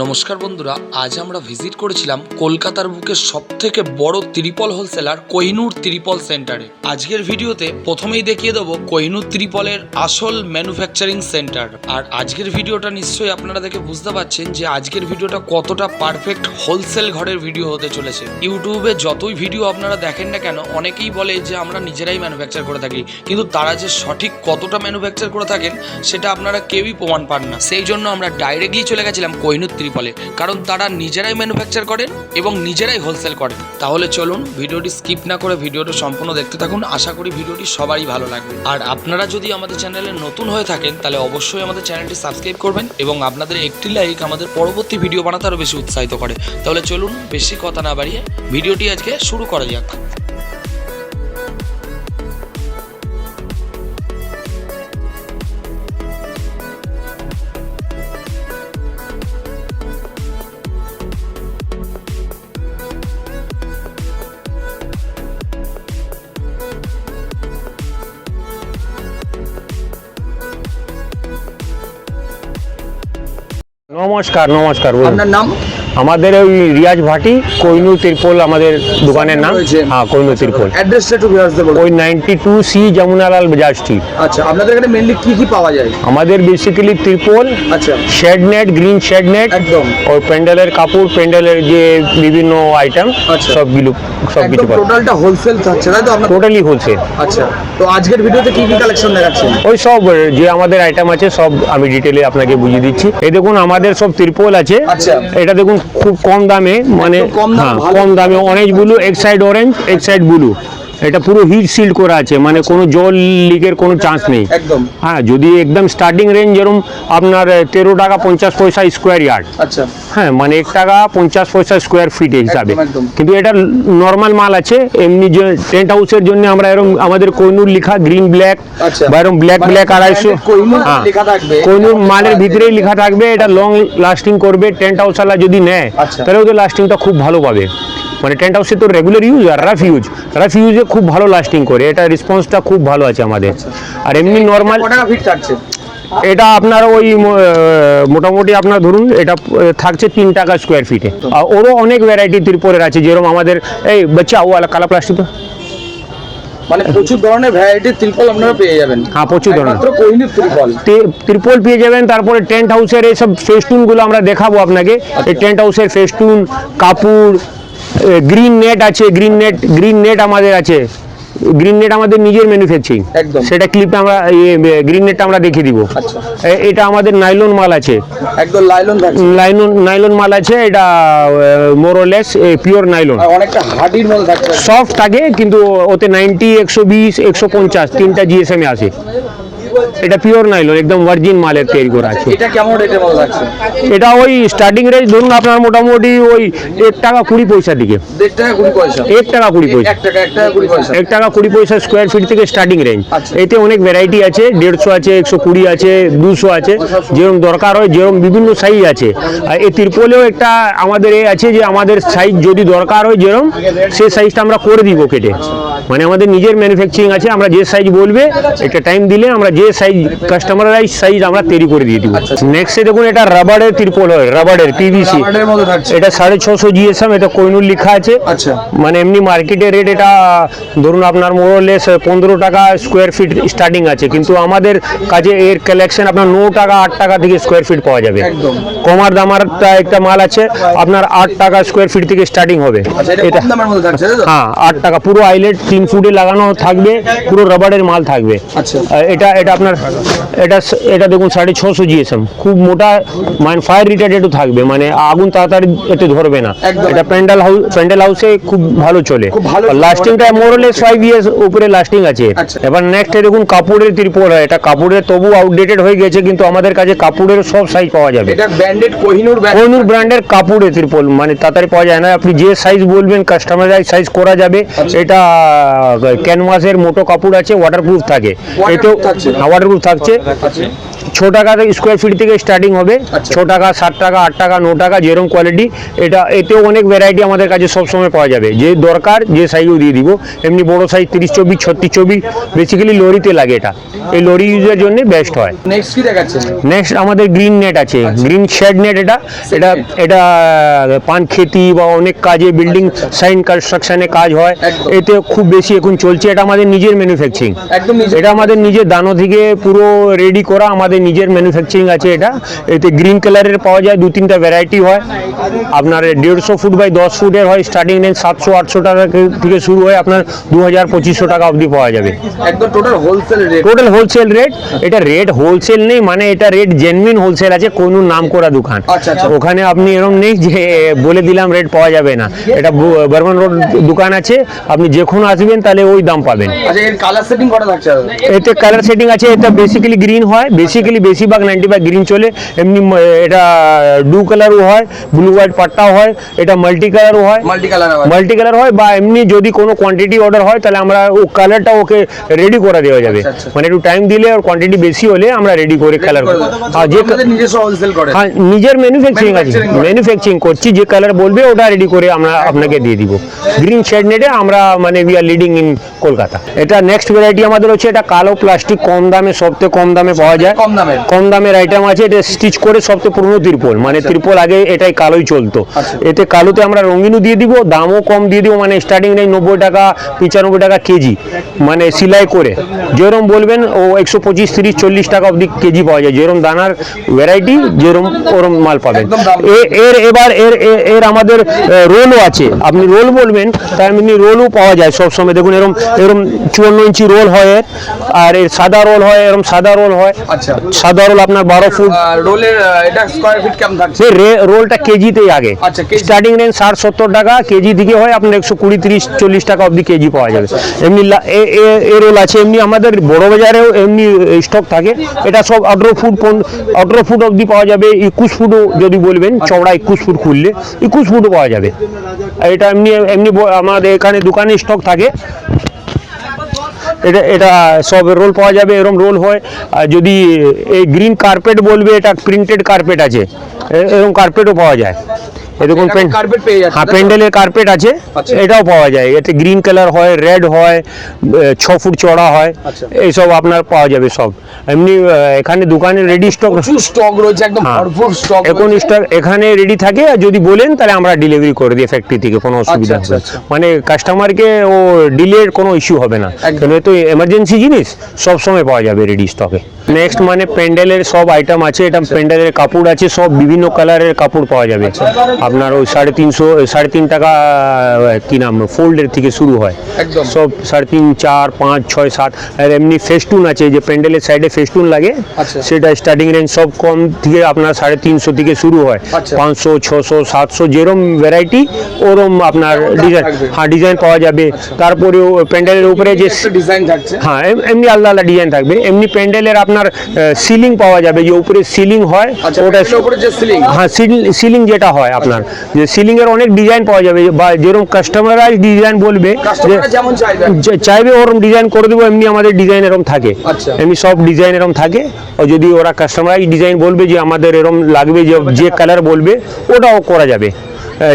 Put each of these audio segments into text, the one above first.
নমস্কার বন্ধুরা, আজ আমরা ভিজিট করেছিলাম কলকাতার বুকের সব থেকে বড় ত্রিপল হোলসেলার কোহিনুর ত্রিপল সেন্টারে। আজকের ভিডিওতে প্রথমেই দেখিয়ে দেবো কোহিনুর ত্রিপলের আসল ম্যানুফ্যাকচারিং সেন্টার আর আজকের ভিডিওটা নিশ্চয়ই আপনারা দেখে বুঝতে পারছেন যে আজকের ভিডিওটা কতটা পারফেক্ট হোলসেল ঘরের ভিডিও হতে চলেছে। ইউটিউবে যতই ভিডিও আপনারা দেখেন না কেন, অনেকেই বলে যে আমরা নিজেরাই ম্যানুফ্যাকচার করে থাকি, কিন্তু তারা যে সঠিক কতটা ম্যানুফ্যাকচার করে থাকেন, সেটা আপনারা কেউই প্রমাণ পান না। সেই জন্য আমরা ডাইরেক্টলি চলে গেছিলাম কোহিনুর ত্রিপলে কারণ তারা নিজেরাই ম্যানুফ্যাকচার করেন এবং নিজেরাই হোলসেল করেন। তাহলে চলুন ভিডিওটি স্কিপ না করে ভিডিওটা সম্পূর্ণ দেখতে থাকুন। আশা করি ভিডিওটি সবারই ভালো লাগবে। আর আপনারা যদি আমাদের চ্যানেলে নতুন হয়ে থাকেন, তাহলে অবশ্যই আমাদের চ্যানেলটি সাবস্ক্রাইব করবেন এবং আপনাদের একটি লাইক আমাদের পরবর্তী ভিডিও বানাতে আরও বেশি উৎসাহিত করে। তাহলে চলুন বেশি কথা না বাড়িয়ে ভিডিওটি আজকে শুরু করা যাক। নমস্কার নমস্কার বলুন আপনার নাম? আমাদের ওই রিয়াজ ভাটি কৈনু তিরপল আমাদের দোকানের নাম। হ্যাঁ কৈনু তিরপল। অ্যাড্রেসটা একটু বলুন। ওই নাইনটি টু সি যমুনালাল বাজার স্ট্রিট আচ্ছা আপনাদের এখানে মেনলি কি কি পাওয়া যায়? আমাদের বেসিক্যালি ত্রিপল আচ্ছা। Shade net green shade net একদম। ওই প্যান্ডেলের কাপড় প্যান্ডেলের যে বিভিন্ন আইটেম আচ্ছা। সবগুলো সব কিছু টোটালটা হোলসেল থাকছে তাই তো আপনার টোটালি হোলসেল আচ্ছা তো আজকের ভিডিওতে কি কি কালেকশন দেখাচ্ছেন? ওই সব যে আমাদের আইটেম আছে সব আমি ডিটেলে আপনাকে বুঝিয়ে দিচ্ছি। এই দেখুন আমাদের সব ত্রিপল আছে। আচ্ছা। এটা দেখুন খুব কম দামে মানে কম দামে, অনেকগুলো ব্লু এক সাইড অরেঞ্জ এক সাইড ব্লু এটা পুরো হিট সিল্ড করা আছে মানে কোনো জল লিকের কোনো চান্স নেই। একদম। হ্যাঁ যদি একদম স্টার্টিং রেঞ্জ যেরকম আপনার তেরো টাকা পঞ্চাশ পয়সা স্কোয়ার ইয়ার্ড আচ্ছা। হ্যাঁ মানে এক টাকা পঞ্চাশ পয়সা স্কোয়ার ফিট হিসাবে। কিন্তু এটা নর্মাল মাল আছে এমনি যে টেন্ট হাউসের জন্য আমরা এরকম আমাদের কোহিনুর লেখা গ্রিন ব্ল্যাক আচ্ছা। বা এরকম ব্ল্যাক মানে ব্ল্যাক আড়াইশো হ্যাঁ। কোহিনুর মালের আচ্ছা। ভিতরেই লেখা থাকবে এটা লং লাস্টিং করবে টেন্ট হাউসওয়ালা যদি নেয় আচ্ছা। তাহলে ওদের লাস্টিংটা খুব ভালো পাবে। মানে টেন্ট হাউসে তো রেগুলার ইউজ আর রাফ ইউজ রাফ ইউজে খুব ভালো লাস্টিং করে। এটা রেসপন্সটা খুব ভালো আছে আমাদের। আর এমনি নর্মাল এটা আপনার ওই মোটামুটি আপনার ধরুন এটা থাকছে তিন টাকা স্কোয়ার ফিটে আর ওরও অনেক ভ্যারাইটি ত্রিপলের আছে যেরকম আমাদের এই বাচ্চা ও কালা প্লাস্টিক তো। মানে প্রচুর ধরনের ভ্যারাইটির ত্রিপল আপনারা পেয়ে যাবেন। হ্যাঁ, প্রচুর ধরনের। কোহিনুর ত্রিপল। ত্রিপল পেয়ে যাবেন তারপরে টেন্ট হাউসের এইসব ফেস্টুনগুলো আমরা দেখাবো আপনাকে। এই টেন্ট হাউসের ফেস্টুন কাপড় গ্রিন নেট আছে গ্রিন নেট গ্রিন নেট আমাদের আছে। গ্রিন নেট আমাদের নিজের ম্যানুফ্যাকচারিং একদম। সেটা ক্লিপটা আমরা গ্রিন নেটটা আমরা দেখিয়ে দিব। আচ্ছা। এটা আমাদের নাইলন মাল আছে। একদম থাকছে নাইলন নাইলন মাল আছে এটা মোরলেস পিওর নাইলন অনেকটা হার্ডির মধ্যে থাকছে সফট থাকে কিন্তু ওতে নাইনটি একশো বিশ একশো পঞ্চাশ তিনটা জিএসএম আছে এটা পিওর নাইলন একদম ভার্জিন মালের তৈরি করা আছে। এটা কেমন থাকছে এটা ওই স্টার্টিং রেঞ্জ ধরুন আপনার মোটামুটি ওই এক টাকা কুড়ি পয়সা দিকে। এক টাকা কুড়ি পয়সা। এক টাকা কুড়ি পয়সা। এক টাকা কুড়ি পয়সা স্কোয়ার ফিট থেকে স্টার্টিং রেঞ্জ আচ্ছা। এতে অনেক ভ্যারাইটি আছে দেড়শো আছে একশো কুড়ি আছে দুশো আছে যেরকম দরকার হয় যেরকম বিভিন্ন সাইজ আছে। আর এই তিরপলেও একটা আমাদের এ আছে যে আমাদের সাইজ যদি দরকার হয় যেরকম সেই সাইজটা আমরা করে দিব কেটে। মানে আমাদের নিজের ম্যানুফ্যাকচারিং আছে আমরা যে সাইজ বলবে একটা টাইম দিলে আমরা যে সাইজ কাস্টমারাইজ সাইজ আমরা তৈরি করে দিয়ে দিব। নেক্সটে দেখুন এটা রাবারের তিরপল হয় রাবারের পিভিসি এটা সাড়ে ছশো জিএসএম এটা কোইনুর লেখা আছে। আচ্ছা। মানে এমনি মার্কেটে রেট এটা ধরুন আপনার মোরলেস পনেরো টাকা স্কোয়ার ফিট স্টার্টিং আছে কিন্তু আমাদের কাছে এর কালেকশন আপনার ন টাকা আট টাকা থেকে স্কোয়ার ফিট পাওয়া যাবে। একদম। কমার দামার একটা মাল আছে আপনার আট টাকা স্কোয়ার ফিট থেকে স্টার্টিং হবে। আচ্ছা এটা হ্যাঁ আট টাকা পুরো আইলেট তিন ফুটে লাগানো থাকবে পুরো রাবারের মাল থাকবে। আচ্ছা। এটা এটা আপনার এটা এটা দেখুন সাড়ে ছশো জিএসএম খুব মোটা মানে ফায়ার রিটার্ডেডও থাকবে মানে আগুন তাড়াতাড়ি এতে ধরবে না। এটা প্যান্ডেল হাউস প্যান্ডেল হাউসে খুব ভালো চলে। লাস্টিংটা more or less five years উপরে লাস্টিং আছে। আচ্ছা। এবার নেক্সট দেখুন কাপড়ের ত্রিপল হয়। এটা কাপড়ের তবু আউটডেটেড হয়ে গেছে কিন্তু আমাদের কাছে কাপড়ের সব সাইজ পাওয়া যাবে। এটা ব্র্যান্ডেড কোহিনুর কোহিনুর ব্র্যান্ডের কাপড়ে ত্রিপল মানে তাড়াতাড়ি পাওয়া যায় না। আপনি যে সাইজ বলবেন কাস্টমারাইজ সাইজ করা যাবে। আচ্ছা। এটা ক্যানভাসের মোটো কাপড় আছে ওয়াটারপ্রুফ থাকে। এতেও? ওয়াটারপ্রুফ থাকছে ছ টাকা স্কোয়ার ফিট থেকে স্টার্টিং হবে। আচ্ছা। ছ টাকা সাত টাকা আট টাকা ন টাকা যেরকম কোয়ালিটি এটা এতেও অনেক ভ্যারাইটি আমাদের কাছে সবসময় পাওয়া যাবে। যে দরকার যে সাইজও দিয়ে দিব। এমনি বড় সাইজ তিরিশ চব্বিশ ছত্রিশ চব্বিশ বেসিক্যালি লরিতে লাগে এটা। এই লরি ইউজের জন্য বেস্ট হয়। নেক্সট কি নেক্সট আমাদের গ্রিন নেট আছে। গ্রিন শেড নেট এটা। এটা এটা পান খেতি বা অনেক কাজে বিল্ডিং সাইন কনস্ট্রাকশনে কাজ হয়। এতে খুব বেশি এখন চলছে। এটা আমাদের নিজের ম্যানুফ্যাকচারিং এটা আমাদের নিজের দানো থেকে পুরো রেডি করা আমাদের নিজের ম্যানুফ্যাকচারিং আছে এটা। এতে গ্রিন কালারের পাওয়া যায় দু তিনটা ভ্যারাইটি হয়। আপনার দেড়শো ফুট বাই দশ ফুটের হয় স্টার্টিং রেঞ্জ সাতশো আটশো টাকা থেকে শুরু হয় আপনার দু হাজার পঁচিশশো টাকা অবধি পাওয়া যাবে। একদম total wholesale rate total wholesale rate এটা রেট হোলসেল নেই মানে এটা রেট জেনুইন হোলসেল আছে কোনো নাম করা দোকান। আচ্ছা, আচ্ছা। ওখানে আপনি এরকম নেই যে বলে দিলাম রেট পাওয়া যাবে না। এটা বর্মন রোড দোকান আছে আপনি যখন আসবেন তাহলে ওই দাম পাবেন। আচ্ছা এর কালার সেটিং করা থাকছে এতে কালার সেটিং আছে এটা বেসিক্যালি গ্রিন হয় বেসিক্যালি বেশিরভাগ নাইনটি ফাইভ গ্রিন চলে এমনি এটা ডু কালারও হয় ব্লু হোয়াইট পাট্টাও হয় এটা মাল্টি কালারও হয়। মাল্টি কালার মাল্টি কালার হয় বা এমনি যদি কোনো কোয়ান্টিটি অর্ডার হয় তাহলে আমরা ও কালারটা ওকে রেডি করে দেওয়া যাবে। আচ্ছা, আচ্ছা। মানে একটু টাইম দিলে আর কোয়ান্টিটি বেশি হলে আমরা রেডি করে কালার করে দেবো। হ্যাঁ যে করে। হ্যাঁ নিজের ম্যানুফ্যাকচারিং আছে। ম্যানুফ্যাকচারিং করছি যে কালার বলবে ওটা রেডি করে আমরা আপনাকে দিয়ে দিব। গ্রিন শেড নেটে আমরা মানে we are leading in Kolkata এটা নেক্সট ভ্যারাইটি আমাদের হচ্ছে এটা কালো প্লাস্টিক কম দামে সবথেকে কম দামে পাওয়া যায়। দামের? কম দামের আইটেম আছে এটা স্টিচ করে সবথেকে পুরনো ত্রিপল। মানে ত্রিপল আগে এটাই কালোই চলতো। আচ্ছা। এতে কালোতে আমরা রঙিনও দিয়ে দিব দামও কম দিয়ে দিব মানে স্টার্টিং রেঞ্জ নব্বই টাকা পঁচানব্বই টাকা কেজি মানে সেলাই করে। যেরকম বলবেন ও একশো পঁচিশ তিরিশ চল্লিশ টাকা অবধি কেজি পাওয়া যায়। যেরকম দানার ভ্যারাইটি যেরকম ওরম মাল পাবেন। এর এবার এর এর আমাদের রোলও আছে। আপনি রোল বলবেন এমনি রোলও পাওয়া যায় সব সময় দেখুন এরকম এরকম চুয়ান্ন ইঞ্চি রোল হয় এর, আর এর সাদা রোল হয় এরকম সাদা রোল হয়। আচ্ছা। সাদা রোল আপনার বারো ফুট। রোলের এটা স্কোয়ার ফিট কেমন থাকছে? রে- রোলটা কেজিতেই আগে। আচ্ছা, স্টার্টিং রেঞ্জ ষাট সত্তর টাকা কেজি থেকে হয় আপনার একশো কুড়ি তিরিশ চল্লিশ টাকা অবধি কেজি পাওয়া যাবে। এমনি এ- এ- এ রোল আছে এমনি আমাদের বড় বাজারেও এমনি স্টক থাকে। এটা সব আঠেরো ফুট আঠেরো ফুট অবধি পাওয়া যাবে একুশ ফুটও যদি বলবেন চওড়া একুশ ফুট খুললে একুশ ফুটও পাওয়া যাবে। এটা এমনি এমনি আমাদের এখানে দোকানে স্টক থাকে। এটা এটা সব রোল পাওয়া যাবে, এরম রোল হয়। আর যদি এই গ্রিন কার্পেট বলবে, এটা প্রিন্টেড কার্পেট আছে। এরকম কার্পেটও পাওয়া যায়। এ দেখুন কার্পেট পেয়ে যাচ্ছে হ্যাঁ প্যান্ডেলের কার্পেট আছে আচ্ছা। এটাও পাওয়া যায় এতে গ্রিন কালার হয় রেড হয় ছ ফুট চড়া হয় আচ্ছা। এইসব আপনার পাওয়া যাবে সব এমনি এখানে দোকানে রেডি স্টক স্টক রয়েছে একদম হ্যাঁ। ভরপুর স্টক এখন স্টক এখানে রেডি থাকে আর যদি বলেন তাহলে আমরা ডেলিভারি করে দিই ফ্যাক্টরি থেকে কোনো অসুবিধা আচ্ছা, হবে না। আচ্ছা। মানে কাস্টমারকে ও ডিলের কোনো ইস্যু হবে না একদম। কেন তো এমার্জেন্সি জিনিস সব সময় পাওয়া যাবে রেডি স্টকে নেক্সট মানে প্যান্ডেলের সব আইটেম আছে এটা প্যান্ডেলের কাপড় আছে সব বিভিন্ন কালারের কাপড় পাওয়া যাবে। আপনার ওই সাড়ে তিনশো সাড়ে তিন টাকা কি নাম ফোল্ডের থেকে শুরু হয়। একদম। সব সাড়ে তিন চার পাঁচ ছয় সাত আর এমনি ফেস্টুন আছে যে প্যান্ডেলের সাইডে ফেস্টুন লাগে আচ্ছা। সেটা স্টার্টিং রেঞ্জ সব কম থেকে আপনার সাড়ে তিনশো থেকে শুরু হয়। আচ্ছা। পাঁচশো ছশো সাতশো যেরম ভ্যারাইটি ওরম আপনার ডিজাইন হ্যাঁ ডিজাইন পাওয়া যাবে। তারপরে ও প্যান্ডেলের উপরে যে ডিজাইন থাকছে। হ্যাঁ এমনি আলাদা আলাদা ডিজাইন থাকবে। এমনি প্যান্ডেলের আপনার সিলিং পাওয়া যাবে যে উপরে সিলিং হয় আচ্ছা ওটা হ্যাঁ সিলিং যেটা হয় আপনার। যে সিলিং এর অনেক ডিজাইন পাওয়া যাবে। বা যেরকম কাস্টমারাইজ ডিজাইন বলবে চাইবে। ওরকম ডিজাইন করে দেবো এমনি আমাদের ডিজাইন এরকম থাকে। আচ্ছা। এমনি সব ডিজাইন এরকম থাকে। আর যদি ওরা কাস্টমারাইজ ডিজাইন বলবে যে আমাদের এরকম লাগবে যে যে কালার বলবে ওটাও করা যাবে।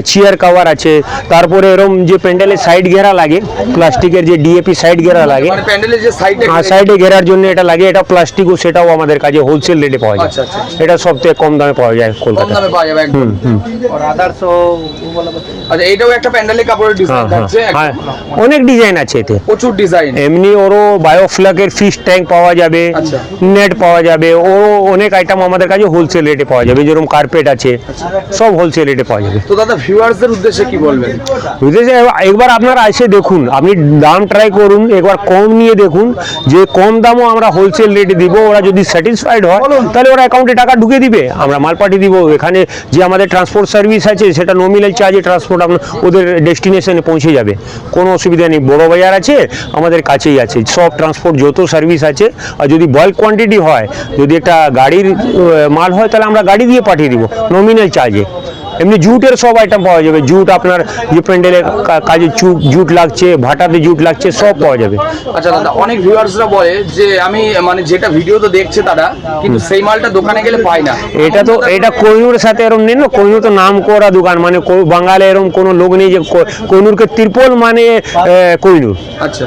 চেয়ার কভার আছে। তারপরে এরকম যে প্যান্ডেলের সাইড ঘেরা লাগে প্লাস্টিকের যে ডিএপি সাইড ঘেরা লাগে প্যান্ডেলের যে সাইডে হ্যাঁ সাইডে ঘেরার জন্য এটা লাগে এটা প্লাস্টিকও সেটাও আমাদের কাছে হোলসেল রেটে পাওয়া যায়। আচ্ছা, আচ্ছা, এটা সবথেকে কম দামে পাওয়া যায় কম দামে পাওয়া যাবে একদম। আচ্ছা এইটাও একটা প্যান্ডেলের কাপড়ের হ্যাঁ ডিজাইন হ্যাঁ। অনেক ডিজাইন আছে এতে। প্রচুর ডিজাইন এমনি ওরও বায়োফ্লাকের ফিশ ট্যাঙ্ক পাওয়া যাবে আচ্ছা। নেট পাওয়া যাবে ও অনেক আইটেম আমাদের কাছে হোলসেল রেটে পাওয়া যাবে যেরকম কার্পেট আছে সব হোলসেল রেটে পাওয়া যাবে। তো দাদা ভিউয়ার্সদের উদ্দেশ্যে কি বলবেন? বুঝেছে একবার আপনারা এসে দেখুন আপনি দাম ট্রাই করুন একবার কম নিয়ে দেখুন যে কম দামও আমরা হোলসেল রেটে দিব ওরা যদি স্যাটিসফাইড হয় তাহলে ওরা অ্যাকাউন্টে টাকা ঢুকে দিবে। আমরা মাল পাঠিয়ে দিব এখানে যে আমাদের ট্রান্সপোর্ট সার্ভিস আছে সেটা নমিনাল চার্জে ট্রান্সপোর্ট আপনার ওদের ডেস্টিনেশনে পৌঁছে যাবে। কোনো অসুবিধা নেই বড় বাজার আছে আমাদের কাছেই আছে সব ট্রান্সপোর্ট যত সার্ভিস আছে আর যদি বাল্ক কোয়ান্টিটি হয় যদি একটা গাড়ির মাল হয় তাহলে আমরা গাড়ি দিয়ে পাঠিয়ে দিব নমিনাল চার্জে এমনি জুটের সব আইটেম পাওয়া যাবে। জুট আপনার যে প্যান্ডেলের কাজে জুট জুট লাগছে ভাটাতে জুট লাগছে সব পাওয়া যাবে। আচ্ছা দাদা অনেক ভিউয়ার্সরা বলে যে আমি মানে যেটা ভিডিও তো দেখছে তারা কিন্তু সেই মালটা দোকানে গেলে পাই না। এটা তো এটা কোহিনুরের সাথে এরকম নেই না? কোহিনুর তো নাম করা দোকান মানে বাঙালি এরকম কোনো লোক নেই যে কোহিনুরকে ত্রিপল মানে কোহিনুর। আচ্ছা।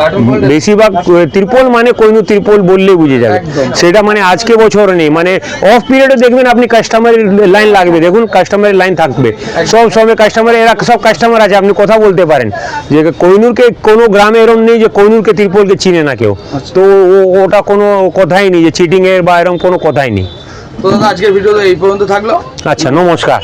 বেশিরভাগ ত্রিপল মানে কোহিনুর ত্রিপল বললেই বুঝে যাবে। সেটা মানে আজকে বছর নেই মানে অফ পিরিয়ডে দেখবেন আপনি কাস্টমারের লাইন লাগবে। দেখুন কাস্টমারের লাইন থাকবে। সব সময় কাস্টমার এরা সব কাস্টমার আছে আপনি কথা বলতে পারেন। যে কৈনুরকে কোনো গ্রামে এরকম নেই যে কৈনুরকে ত্রিপলকে চিনে না কেউ। তো ওটা কোনো কথাই নেই যে চিটিংয়ের এর বা এরম কোনো কথাই নেই। তো দাদা আজকের ভিডিও এই পর্যন্ত থাকল। আচ্ছা নমস্কার।